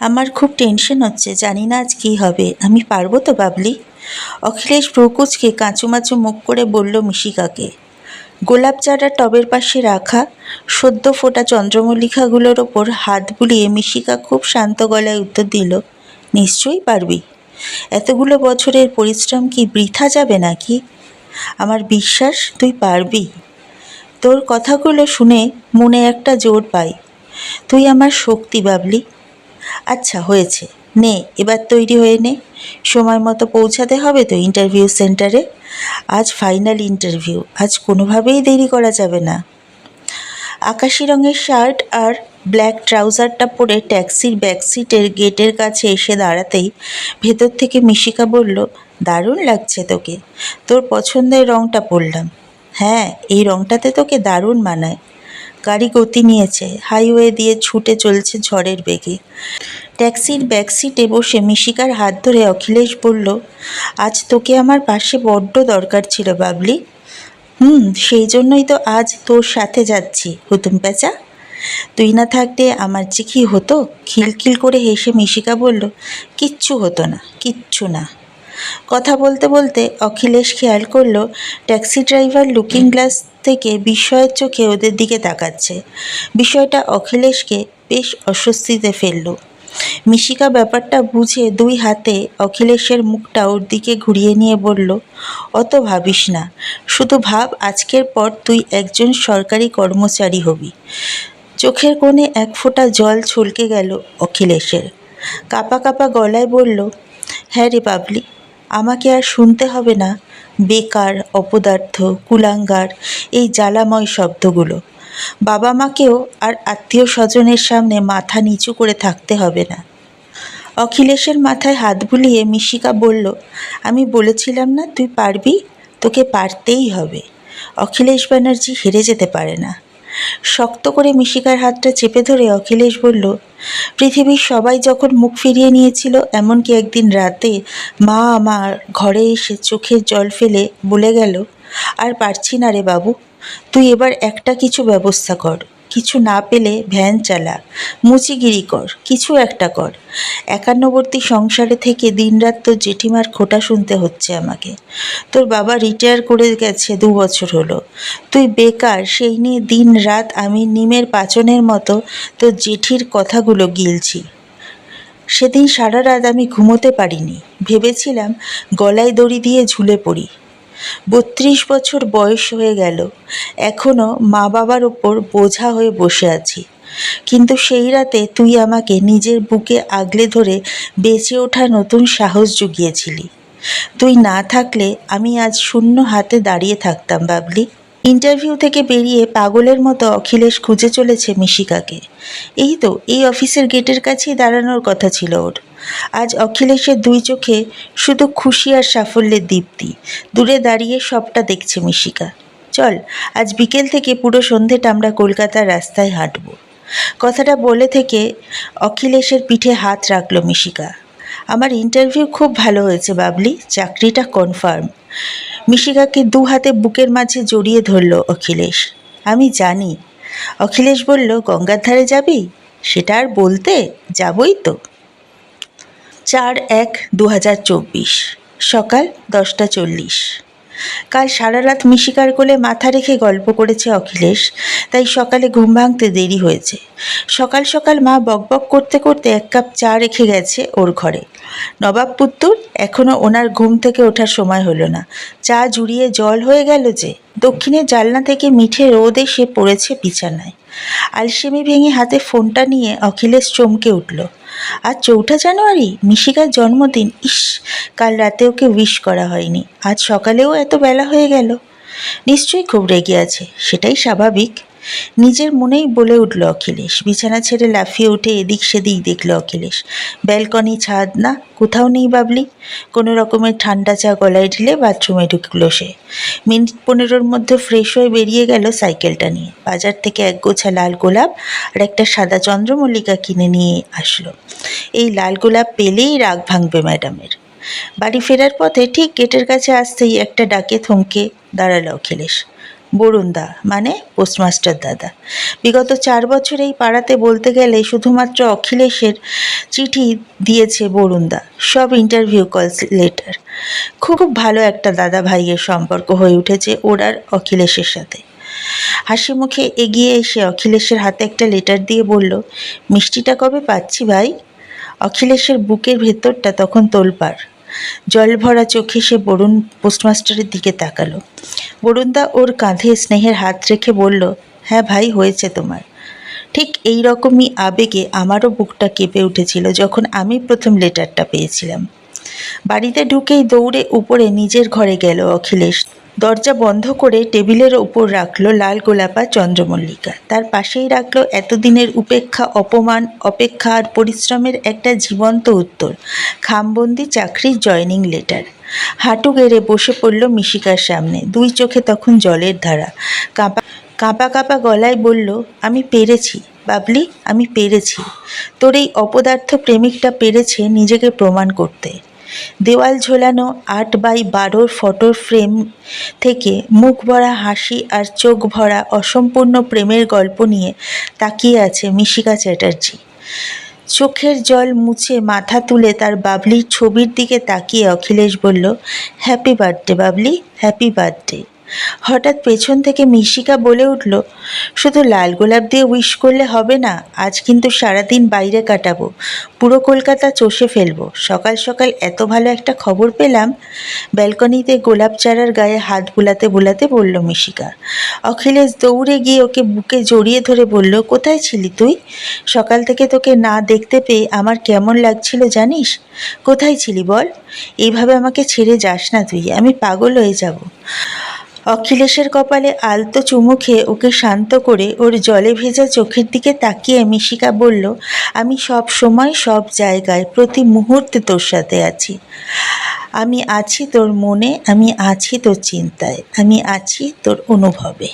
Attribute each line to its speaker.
Speaker 1: আমার খুব টেনশন হচ্ছে, জানি না আজ কী হবে। আমি পারব তো, বাবলি? অখিলেশ প্রকুচকে কাঁচুমাচু মুখ করে বলল মিশিকাকে গোলাপ চারা টবের পাশে রাখা সদ্য ফোটা চন্দ্রমল্লিকাগুলোর ওপর হাত বুলিয়ে মিশিকা খুব শান্ত গলায় উত্তর দিল, নিশ্চয়ই পারবি। এতগুলো বছরের পরিশ্রম কি বৃথা যাবে নাকি? আমার বিশ্বাস, তুই পারবি। তোর কথাগুলো শুনে মনে একটা জোর পাই তুই আমার শক্তি, বাবলি। আচ্ছা হয়েছে। নে, এবার তৈরি হয়ে নে। সময় মতো পৌঁছাতে হবে তো ইন্টারভিউ সেন্টারে আজ ফাইনাল ইন্টারভিউ আজ কোনোভাবেই দেরি করা যাবে না। আকাশি রঙের শার্ট আর ব্ল্যাক ট্রাউজারটা পরে ট্যাক্সির ব্যাক সিটের গেটের কাছে এসে দাঁড়াতেই ভেতর থেকে মিশিকা বলল, দারুণ লাগছে তোকে। তোর পছন্দের রঙটা পরলাম। হ্যাঁ এই রঙটাতে তোকে দারুণ মানায়। গাড়ি গতি নিয়েছে। হাইওয়ে দিয়ে ছুটে চলছে ঝড়ের বেগে। ট্যাক্সির ব্যাক সিটে বসে মিশিকার হাত ধরে অখিলেশ বলল, আজ তোকে আমার পাশে বড্ড দরকার ছিল বাবলি। হুম, সেই জন্যই তো আজ তোর সাথে যাচ্ছি। হুতুম পেঁচা, তুই না থাকতে আমার যে কী হতো? খিলখিল করে হেসে মিশিকা বলল, কিচ্ছু হতো না, কিচ্ছু না। কথা বলতে বলতে অখিলেশ খেয়াল করল, ট্যাক্সি ড্রাইভার লুকিং গ্লাস থেকে বিস্ময়ের চোখে ওদের দিকে তাকাচ্ছে। বিষয়টা অখিলেশকে বেশ অস্বস্তিতে ফেলল। মিশিকা ব্যাপারটা বুঝে দুই হাতে অখিলেশের মুখটা ওর দিকে ঘুরিয়ে নিয়ে বলল, অত ভাবিস না, শুধু ভাব আজকের পর তুই একজন সরকারি কর্মচারী হবি। চোখের কোণে এক ফোঁটা জল ছলকে গেল অখিলেশের। কাপা কাপা গলায় বলল হ্যাঁ রে বাবলি, আমাকে আর শুনতে হবে না। বেকার, অপদার্থ, কুলাঙ্গার, এই জ্বালাময় শব্দগুলো। বাবা মাকেও আর আত্মীয় স্বজনের সামনে মাথা নিচু করে থাকতে হবে না। অখিলেশের মাথায় হাত বুলিয়ে মিশিকা বলল, আমি বলেছিলাম না তুই পারবি? তোকে পারতেই হবে। অখিলেশ ব্যানার্জি হেরে যেতে পারে না। শক্ত করে মিশিকার হাতটা চেপে ধরে অখিলেশ বলল পৃথিবীর সবাই যখন মুখ ফিরিয়ে নিয়েছিল, এমনকি একদিন রাতে মা আমার ঘরে এসে চোখের জল ফেলে বলে গেল, আর পারছি না রে বাবু, তুই এবার একটা কিছু ব্যবস্থা কর। কিছু না পেলে ভ্যান চালা, মুচিগিরি কর, কিছু একটা কর। একান্নবর্তী সংসারে থেকে দিনরাত তোর জেঠিমার খোটা শুনতে হচ্ছে আমাকে। তোর বাবা রিটায়ার করে গেছে দু বছর হলো। তুই বেকার, সেই নিয়ে দিন রাত আমি নিমের পাচনের মতো তোর জেঠির কথাগুলো গিলছি। সেদিন সারা রাত আমি ঘুমোতে পারিনি। ভেবেছিলাম গলায় দড়ি দিয়ে ঝুলে পড়ি। বত্রিশ বছর বয়স হয়ে গেল। এখনও মা বাবার ওপর বোঝা হয়ে বসে আছি। কিন্তু সেই রাতে তুই আমাকে নিজের বুকে আগলে ধরে বেঁচে ওঠা নতুন সাহস জুগিয়েছিলি। তুই না থাকলে আমি আজ শূন্য হাতে দাঁড়িয়ে থাকতাম, বাবলি। ইন্টারভিউ থেকে বেরিয়ে পাগলের মতো অখিলেশ খুঁজে চলেছে মিশিকাকে। এই তো, এই অফিসের গেটের কাছেই দাঁড়ানোর কথা ছিল ওর। আজ অখিলেশের দুই চোখে শুধু খুশি আর সাফল্যের দীপ্তি। দূরে দাঁড়িয়ে সবটা দেখছে মিশিকা। চল, আজ বিকেল থেকে পুরো সন্ধেটা আমরা কলকাতার রাস্তায় হাঁটবো। কথাটা বলে থেকে অখিলেশের পিঠে হাত রাখল মিশিকা। আমার ইন্টারভিউ খুব ভালো হয়েছে, বাবলি। চাকরিটা কনফার্ম। মিশিকাকে দু হাতে বুকের মাঝে জড়িয়ে ধরল অখিলেশ। আমি জানি। অখিলেশ বলল, গঙ্গার ধারে যাবি? সেটা আর বলতে যাবই তো। চার এক দু সকাল দশটা চল্লিশ। কাল সারা রাত মিশিকার কোলে মাথা রেখে গল্প করেছে অখিলেশ, তাই সকালে ঘুম ভাঙতে দেরি হয়েছে। সকাল সকাল মা বকবক করতে করতে এক কাপ চা রেখে গেছে ওর ঘরে। নবাব পুত্তুর এখনও ওনার ঘুম থেকে ওঠার সময় হলো না। চা জুড়িয়ে জল হয়ে গেল যে দক্ষিণের জালনা থেকে মিঠে রোদ এসে পড়েছে বিছানায়। আলসেমি ভেঙে হাতে ফোনটা নিয়ে অখিলেশ চমকে উঠল। আজ চৌঠা জানুয়ারি মিশিকার জন্মদিন। ইস, কাল রাতে ওকে উইশ করা হয়নি। আজ সকালেও এত বেলা হয়ে গেল। নিশ্চয়ই খুব রেগে আছে, সেটাই স্বাভাবিক। নিজের মনেই বলে উঠল অখিলেশ। বিছানা ছেড়ে লাফিয়ে উঠে এদিক সেদিক দেখল অখিলেশ। ব্যালকনি, ছাদ না? কোথাও নেই বাবলি? কোনো রকমের ঠান্ডা চা গলায় ঢেলে বাথরুমে ঢুকলো সে। মিনিট পনেরোর মধ্যে ফ্রেশ হয়ে বেরিয়ে গেল সাইকেলটা নিয়ে। বাজার থেকে এক গোছা লাল গোলাপ আর একটা সাদা চন্দ্রমল্লিকা কিনে নিয়ে আসলো। এই লাল গোলাপ পেলেই রাগ ভাঙবে ম্যাডামের। বাড়ি ফেরার পথে ঠিক গেটের কাছে আসতেই একটা ডাকে থমকে দাঁড়াল অখিলেশ। বরুণদা মানে পোস্টমাস্টার দাদা। বিগত চার বছর এই পাড়াতে বলতে গেলে শুধুমাত্র অখিলেশের চিঠি দিয়েছে বরুণদা, সব ইন্টারভিউ কল লেটার খুব ভালো একটা দাদা ভাইয়ের সম্পর্ক হয়ে উঠেছে ওর আর অখিলেশের সাথে। হাসি মুখে এগিয়ে এসে অখিলেশের হাতে একটা লেটার দিয়ে বলল, মিষ্টিটা কবে পাচ্ছি ভাই? অখিলেশের বুকের ভেতরটা তখন তোলপাড়। জল ভরা চোখে সে বরুণ পোস্টমাস্টারের দিকে তাকালো। বরুণদা ওর কাঁধে স্নেহের হাত রেখে বলল হ্যাঁ ভাই, হয়েছে তোমার। ঠিক এই রকমই আবেগে আমারও বুকটা কেঁপে উঠেছিল যখন আমি প্রথম লেটারটা পেয়েছিলাম। বাড়িতে ঢুকেই দৌড়ে উপরে নিজের ঘরে গেল অখিলেশ। দরজা বন্ধ করে টেবিলের ওপর রাখল লাল গোলাপা চন্দ্রমল্লিকা। তার পাশেই রাখল এতদিনের উপেক্ষা, অপমান, অপেক্ষা আর পরিশ্রমের একটা জীবন্ত উত্তর, খামবন্দি চাকরির জয়নিং লেটার। হাঁটু গেড়ে বসে পড়ল মিশিকার সামনে। দুই চোখে তখন জলের ধারা। কাঁপা কাঁপা কাঁপা গলায় বলল, আমি পেরেছি, বাবলি, আমি পেরেছি। তোর এই অপদার্থ প্রেমিকটা পেরেছে নিজেকে প্রমাণ করতে। দেওয়াল ঝোলানো আট বাই বারোর ফটোর ফ্রেম থেকে মুখ ভরা হাসি আর চোখ ভরা অসম্পূর্ণ প্রেমের গল্প নিয়ে তাকিয়ে আছে মিশিকা চ্যাটার্জি। চোখের জল মুছে মাথা তুলে তার বাবলির ছবির দিকে তাকিয়ে অখিলেশ বলল happy birthday Babli happy birthday হঠাৎ পেছন থেকে মিশিকা বলে উঠল, শুধু লাল গোলাপ দিয়ে উইশ করলে হবে না, আজ কিন্তু সারাদিন বাইরে কাটাবো। পুরো কলকাতা চষে ফেলব। সকাল সকাল এত ভালো একটা খবর পেলাম। ব্যালকনিতে গোলাপ চারার গায়ে হাত বুলাতে বুলাতে বলল মিশিকা। অখিলেশ দৌড়ে গিয়ে ওকে বুকে জড়িয়ে ধরে বলল, কোথায় ছিলি তুই? সকাল থেকে তোকে না দেখতে পেয়ে আমার কেমন লাগছিল জানিস? কোথায় ছিলি বল? এইভাবে আমাকে ছেড়ে যাস না তুই, আমি পাগল হয়ে যাব। অখিলেশের কপালে আলতো চুমু খেয়ে ওকে শান্ত করে ওর জলে ভেজা চোখের দিকে তাকিয়ে মিশিকা বলল, আমি সব সময় সব জায়গায় প্রতি মুহূর্তে তোর সাথে আছি। আমি আছি তোর মনে, আমি আছি তোর চিন্তায়, আমি আছি তোর অনুভবে।